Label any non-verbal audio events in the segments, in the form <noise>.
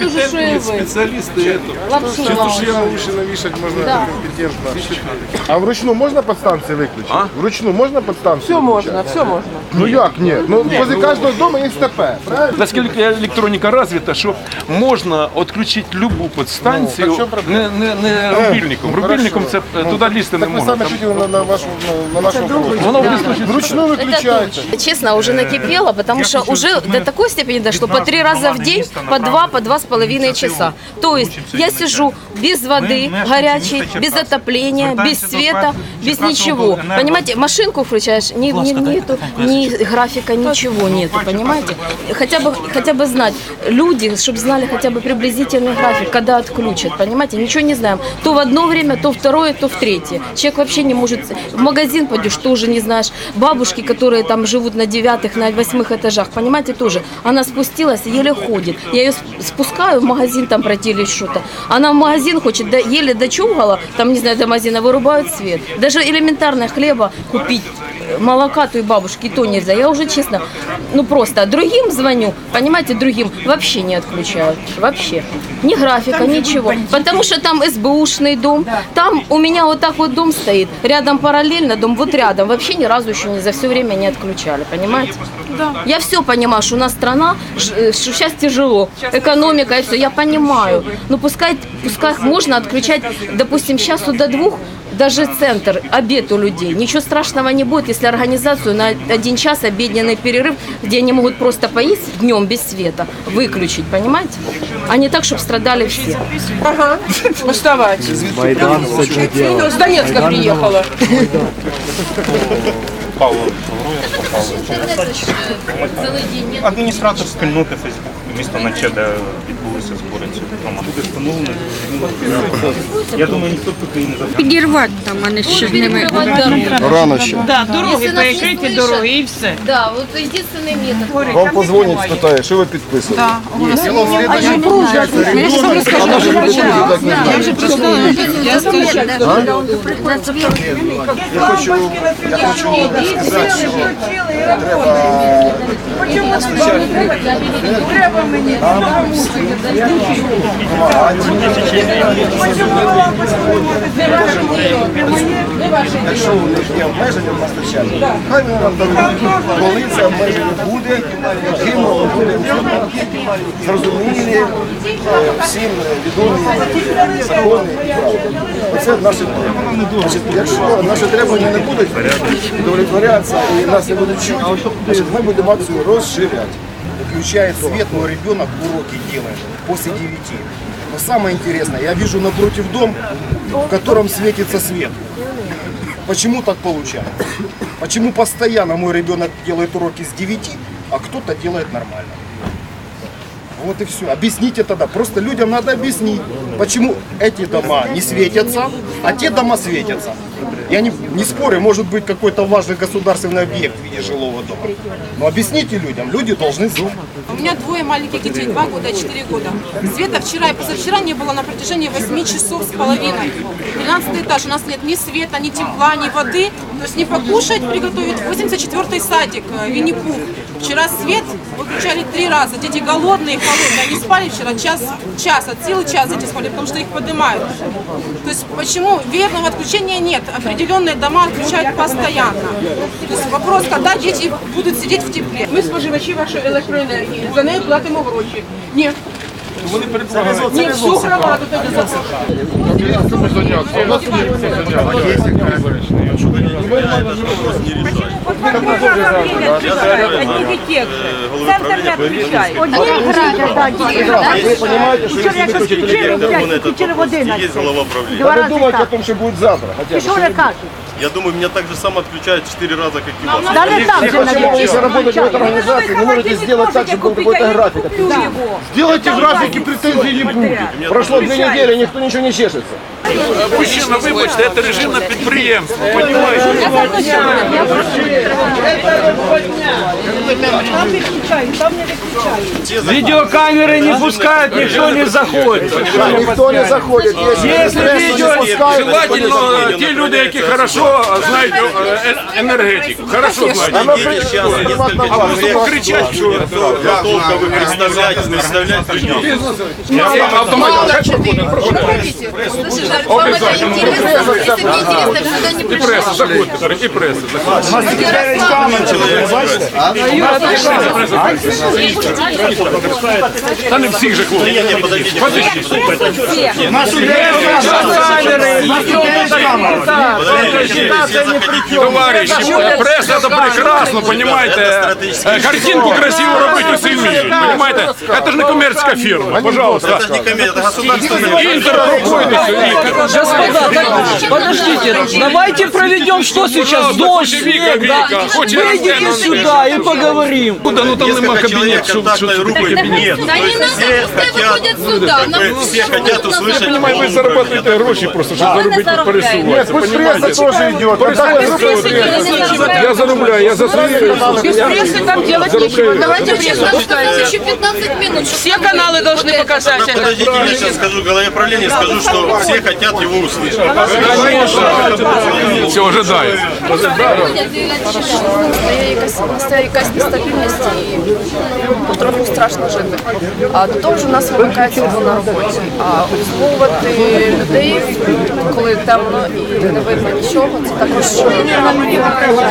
ту же, що і ви. Специалисты это. Лапшу Чисто ламають. ж я на уши навішать можна Да. компетентно. А вручну можна подстанції виключити? А? Вручну можна подстанції? Все можна, все можна. Ну як ні? Ну возле кожного дому є ТП, правильно? Наскільки електроніка розвита, що можна відключити любу підстанцію Ну, так що проблема? не, не, не рубільником. ну, Рубільником це хорошо. е, туди лізти не Так ви можна. самі Там- чули на, на, вашу, на, на нашому кругу. Воно виключить. Вручну виключаєте. Честно, уже накипело, потому что уже до такой степени дошло, по три раза в день, по два, по два с половиной часа. То есть я сижу без воды горячей, без отопления, без света, без ничего. Понимаете, машинку включаешь, ни, ни, нету, ни графика, ничего нету, понимаете? Хотя бы, хотя бы знать, люди, чтобы знали хотя бы приблизительный график, когда отключат, понимаете? Ничего не знаем. То в одно время, то второе, то в третье. Человек вообще не может... В магазин пойдешь, тоже не знаешь. Бабушки, которые там живут на девятых, на восьмых этажах, понимаете, тоже. Она спустилась, еле ходит. Я ее сп- спускаю в магазин там пройти или что-то. Она в магазин хочет, да, еле дочугала, там, не знаю, до магазина, вырубают свет. Даже элементарно хлеба купить, э, молока той бабушки, то нельзя. Я уже честно, ну просто другим звоню, понимаете, другим вообще не отключают. Вообще. Ни графика, ничего. Потому что там СБУшный дом. Там у меня вот так вот дом стоит. Рядом параллельно дом, вот рядом. Вообще ни разу еще не за все время не отключали, понимаете? Я все понимаю, что у нас страна, э, что сейчас тяжело, экономика и все, я понимаю. Но пускай, пускай можно отключать, допустим, с часу до двух, даже центр, обед у людей. Ничего страшного не будет, если организацию на один час обеденный перерыв, где они могут просто поесть днем без света, выключить, понимаете? А не так, чтобы страдали все. Ага, вставать. Майдан. С Донецка приехала. <laughs> Адміністратор спільноти Фейсбук міста Наче, де відбулися збори цього. Буде встановлено. Я думаю, ніхто тут і не запитає. Підірвати там, а не що з ними. Рано ще. Да, дороги, перекриті дороги і все. Да, вот единственный метод. Вам позвонять, спитає, що ви підписуєте? Діло в слідчому, виходить, ребенок, а наші люди так не знають. Я хочу, я хочу сказати, що треба Треба мені. Якщо у них є обмеження в постачанні, хай вони нам дадуть. Коли це обмеження буде, яким буде зрозумілі, е, всім відомі закони і правила. Оце наші требування. Якщо наші требування не будуть удовлетворятися і нас не будуть чути, значить, ми будемо розширяти. Включает свет, мой ребенок уроки делает после 9. Но самое интересное, я вижу напротив дом, в котором светится свет. Почему так получается? Почему постоянно мой ребенок делает уроки с 9, а кто-то делает нормально? Вот и все. Объясните тогда. Просто людям надо объяснить, почему эти дома не светятся, а те дома светятся. Я не, не спорю, может быть какой-то важный государственный объект в виде жилого дома. Но объясните людям, люди должны знать. У меня двое маленьких детей, два года и четыре года. Света вчера и позавчера не было на протяжении 8 часов с половиной. 12 этаж, у нас нет ни света, ни тепла, ни воды. То есть не покушать, приготовить 84-й садик, э, Винни-Пух. Вчера свет выключали три раза. Дети голодные, холодные. Они спали вчера час, час, от силы час дети спали, потому что их поднимают. То есть почему верного отключения нет? Определенные дома отключают постоянно. То есть вопрос, когда дети будут сидеть в тепле. Ми споживачі вашої електроенергії. За неї платимо гроші. Ні. Вони передбачають. Ні, всю громаду тоді запрошуємо. Ви розумієте, що якщо виключити Та ви думаєте о том, що буде завтра. Хоча б. Я думаю, меня так же само отключают 4 раза, как и вас. Почему вы, если работаете в этой организации, не можете сделать так, чтобы был какой-то график? Сделайте график и претензий не будет. Прошло две недели, никто ничего не чешется. Мужчина, вибачте, це режимне підприємство, розумієте? Видеокамеры не пускают, никто не заходит. Никто не заходит. Если видео Желательно ті люди, які хорошо е, е, енергетику, хорошо знають. А просто кричать, що Готовка вы представляете, представляете я автомат. Слушай, Жарик, вам это интересно? Если мне интересно, я сюда не І пришла. преса, заходьте, і преса, заходьте. Та не всіх же хлопців. Подожди. Товарищи, пресса это прекрасно, понимаете? Э, Картинку красиво робить усі вміють, понимаете? Это же не коммерческая фирма, пожалуйста. это государственное. Интер рукой Господа, так, подождите, давайте проведем, что сейчас, дождь, снег, да? Выйдите сюда и поговорим. Куда, ну там нема кабінет, що контактной рукой нет. Да не надо, пускай выходят сюда. Нам Все хотят услышать. Понимаю, ви заробляєте гроші просто, щоб заробити пересуватися. Пусть пресса тоже идет. Я заробляю, я за свої Без прессы там делать нечего. Давайте честно Осталось еще 15 минут. Все каналы должны показать. Подождите, я сейчас скажу главе правления, скажу, что все хотят его услышать. Все ожидаю. Настає якась нестабільність і трохи страшно жити. А до того ж у нас виникає світло на роботі. А обслуговувати людей, коли темно і не видно нічого, це також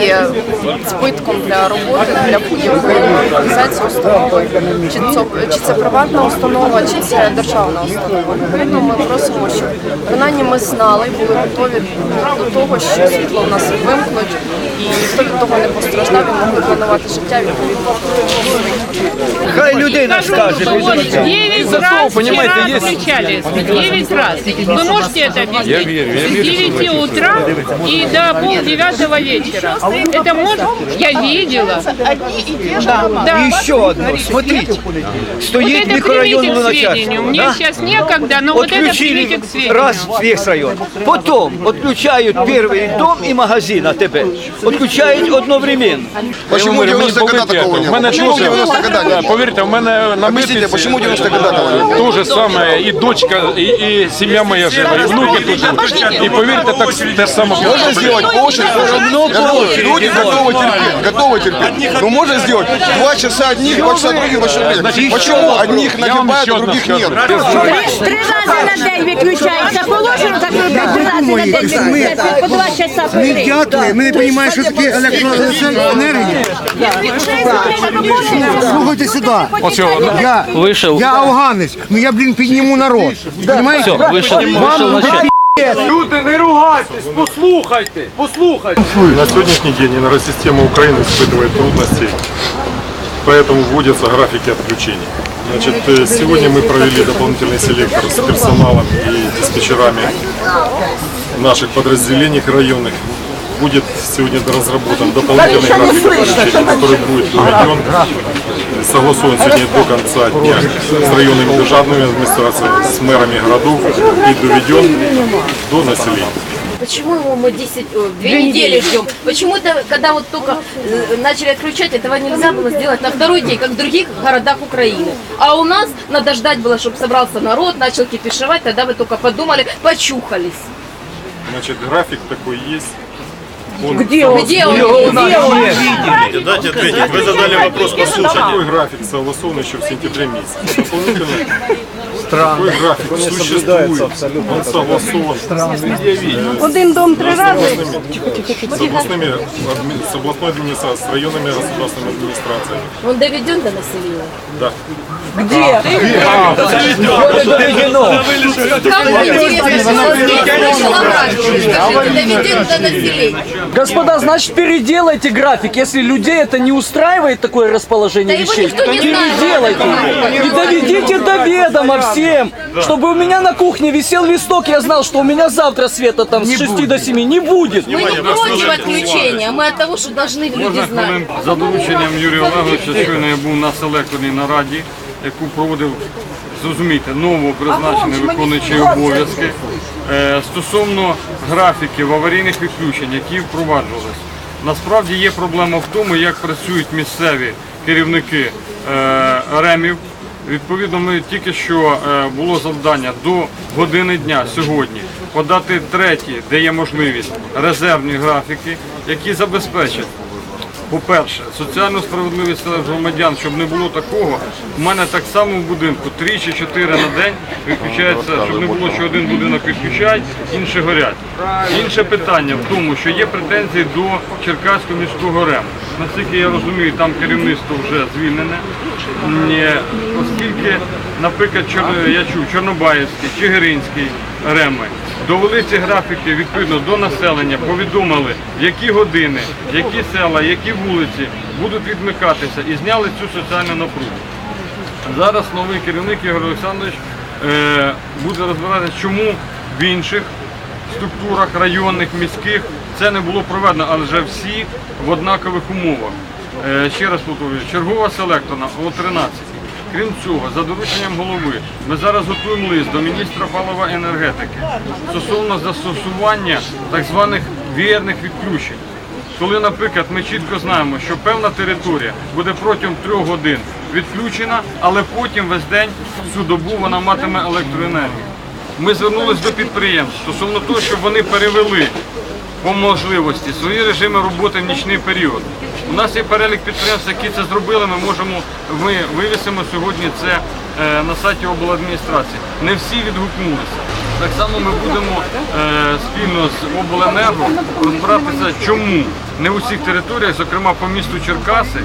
є збитком для роботи, для будь-якої організації, установи. Чи це, чи це приватна установа, чи це державна установа. Відповідно, ми просимо, щоб принаймні ми знали, були готові до того, що світло в нас вимкнуть, і ніхто від того не постраждав, і могли планувати життя відповідно. Хай людей нам скажет. Девять Зато, раз понимаете, вчера есть- отключались. Девять раз. Вы можете это объяснить? Я верю, я С верю, 9 утра и до полдевятого вечера. Это может... Я видела. Да. И еще одно, смотрите, Вот стоит это примите микрорайон к сведению. Мне Луначарского. сейчас некогда, но вот это Отключили примите к сведению. раз весь район. Потом отключают первый дом и магазин АТБ. Отключают одновременно. Почему 90 года такого не было? Почему 90 года Повірте, в мене на Объясните, почему 90 года такого не было? То же самое, і дочка, і, і сім'я моя жива, і внуки тут живуть. І повірте, так те ж саме. Можно сделать по очереди? Люди готовы терпеть, готовы терпеть. Но можно сделать два часа одних, два часа других, два часа других. Почему одних Я вам нагибают, еще а одно других скажу. нет? Три рази на день виключається. Положено, так робити. Три рази на день виключається. По два часа подряд. Дякую, ми не розуміємо, що таке електроенергія. Слухайте сюди. Я, Вышел. я афганець, ну я, блін, підніму народ. Понимаете? Все, вышел, вышел начальник. Люди, не ругайтесь, послухайте, послухайте. На сегодняшний день энергосистема Украины испытывает трудности, поэтому вводятся графики отключений. Значит, э, сегодня мы провели дополнительный селектор с персоналом и диспетчерами наших подразделений районных. Будет сегодня разработан дополнительный график отключения, который будет доведен, согласован сегодня до конца дня с районными державными администрациями, с мэрами городов и доведен до населения. Почему его мы 10, о, две недели ждем? Почему это, когда вот только э, начали отключать, этого нельзя было сделать на второй день, как в других городах Украины? А у нас надо ждать было, чтобы собрался народ, начал кипишевать, тогда вы только подумали, почухались. Значит, график такой есть. Он Где он? Где он? Дайте ответить. Вы задали вопрос, послушайте. Такой график согласован еще в сентябре месяце. Дополнительно такой график существует. Он согласован Один дом три рази. с областными адми- с областной администрацией, с районными государственными администрациями. Он доведен до населения? Да. Как интересно, что вот здесь вышла график, скажите, доведен до населения. Господа, значит, переделайте график. Если людей это не устраивает, такое расположение Да его вещей, никто не знает. переделайте. И доведите до ведома всем, чтобы у меня на кухне висел листок, я знал, что у меня завтра света там с 6 до 7 не будет. Мы не против отключения, мы от того, что должны люди знать. За дорученням Юрія Олеговича щойно я був на селекторній нараді, Яку проводив, зрозумійте, новопризначений виконуючий обов'язки Е, Стосовно графіків аварійних відключень, які впроваджувалися, насправді є проблема в тому, як працюють місцеві керівники е, ремів. Відповідно, ми тільки що е, було завдання до години дня сьогодні подати треті, де є можливість резервні графіки, які забезпечать по-перше, соціальну справедливість серед громадян, щоб не було такого. У мене так само в будинку три чи чотири на день відключається, щоб не було, що один будинок відключають, інші горять. Інше питання в тому, що є претензії до Черкаського міського РЕМ. Наскільки я розумію, там керівництво вже звільнене. Оскільки, наприклад, я чув Чорнобаївський, Чигиринський РЕМи довели ці графіки відповідно до населення, повідомили, які години, які села, які вулиці будуть відмикатися і зняли цю соціальну напругу. Зараз новий керівник Ігор Олександрович е, буде розбиратися, чому в інших структурах районних, міських це не було проведено, але вже всі в однакових умовах. Е, ще раз повторюю, чергова селекторна о 13. Крім цього, за дорученням голови, ми зараз готуємо лист до міністра палива енергетики стосовно застосування так званих вірних відключень. Коли, наприклад, ми чітко знаємо, що певна територія буде протягом трьох годин відключена, але потім весь день всю добу вона матиме електроенергію. Ми звернулися до підприємств стосовно того, щоб вони перевели по можливості свої режими роботи в нічний період. У нас є перелік підприємств, які це зробили. Ми можемо ми вивісимо сьогодні це е, на сайті обладміністрації. Не всі відгукнулися. Так само ми будемо е, спільно з обленерго розбиратися, чому не в усіх територіях, зокрема по місту Черкаси,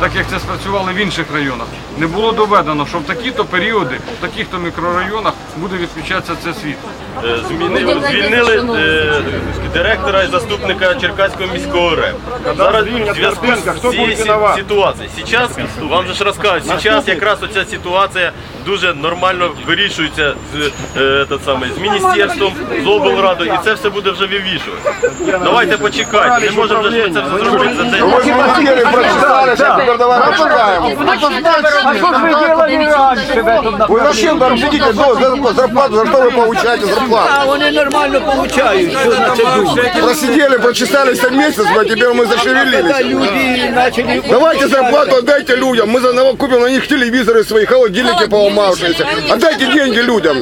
так як це спрацювали в інших районах, не було доведено, що в такі-то періоди, в таких-то мікрорайонах буде відключатися це світло Е, Змінили, звільнили е, директора і заступника Черкаського міського РЕМ. Зараз в зв'язку з цією сі- ситуацією. Сейчас, вам же ж розкажуть, зараз якраз оця ситуація дуже нормально вирішується з, е, этот самий, з міністерством, з облрадою, і це все буде вже вивішуватися. Давайте почекайте, не можемо вже ж це все зробити за день. Вы же материали прочитали, сейчас теперь давай обсуждаем. А что же вы делали раньше в этом Вы вообще там сидите, до, за зарплату, за что вы получаете зарплату? А вони нормально получають. Що значить думати? Просидели, прочесались там месяц, а теперь мы зашевелились. Люди начали... Давайте зарплату отдайте людям, мы за него купим на них телевизоры свои, холодильники поломавшиеся. Отдайте деньги людям.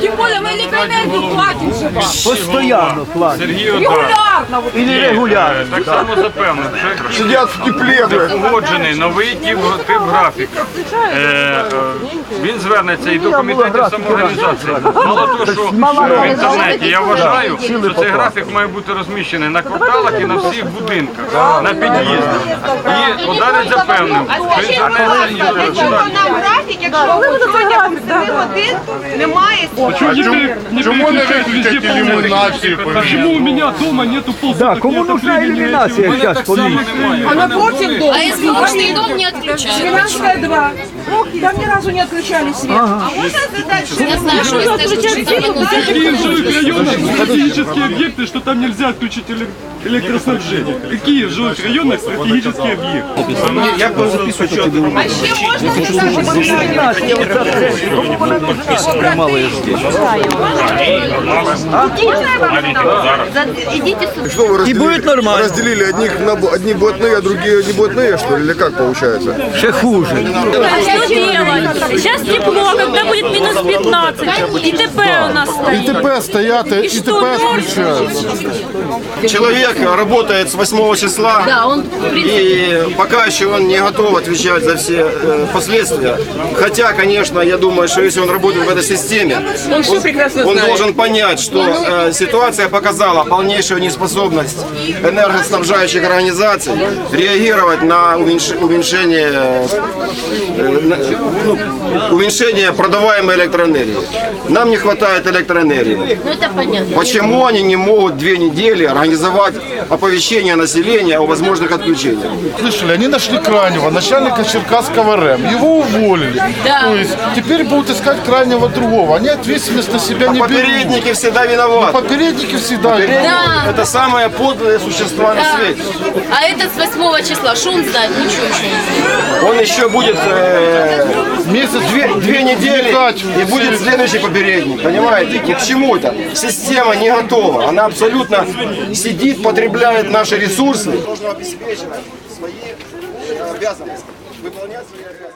Тем более мы электроэнергию платим же вам. Постоянно платять. Сергій Одаров. Регулярно. вот. І регулярно. Так само запевнив, що Сидят в тепле, буде блядь. погоджений новий тип, тип графіка. Е, е, він звернеться і до комітетів самоорганізації. Мало того, що в інтернеті я вважаю, що цей графік має бути розміщений на кварталах і на всіх будинках, на під'їздах. І Одарець запевнив, що інтернет і нам графік, якщо протягом 7 годин немає Чому не виключать ілюмінацію? Почему у меня дома нету Да, кому нужна иллюминация сейчас помимо? А напротив дома. А если нужный дом не отключают? Семенанская 2. Там ни разу не отключали свет. А можно задать Я знаю, что если жилых районах стратегические объекты, что там нельзя отключить эле- Электроснабжение? Какие в жилых районах стратегические объекты? Як ви записуєте щодо А ще можна Малые сюда. Что вы разделили? будет нормально. Разделили одних на одни блатные, а другие не блатные, что ли? Или как получается? Ще хуже. Что делать? Сейчас тепло, когда будет минус 15. И ТП у нас стоит. ТП стоят, И что, Человек работает с 8 числа. Да, он, принципе, И пока еще он не готов отвечать за все э, последствия. Хотя, конечно, я думаю, что если он работает в этой системе, Он он знает. должен понять, что э, ситуация показала полнейшую неспособность энергоснабжающих организаций реагировать на уменьш- уменьшение, э, на- ну, уменьшение продаваемой электроэнергии. Нам не хватает электроэнергии. ну это понятно. Почему они не могут две недели организовать оповещения населения о возможных отключениях. Слышали, они нашли крайнего, начальника Черкасского РЭМ. Его уволили. Да. То есть теперь будут искать крайнего другого. Они ответственность на себя не берут. Попередники всегда виноваты. Попередники всегда Да. Это самые подлые существа на Да. свете. А этот с 8 числа, что он знает? Ничего еще не знает. Он еще будет э, месяц, две, две недели и будет следующий попередник. Понимаете? И к чему это? Система не готова. Она абсолютно сидит, потребляет наши ресурсы. Должна обеспечивать свои обязанности, выполнять свои обязанности.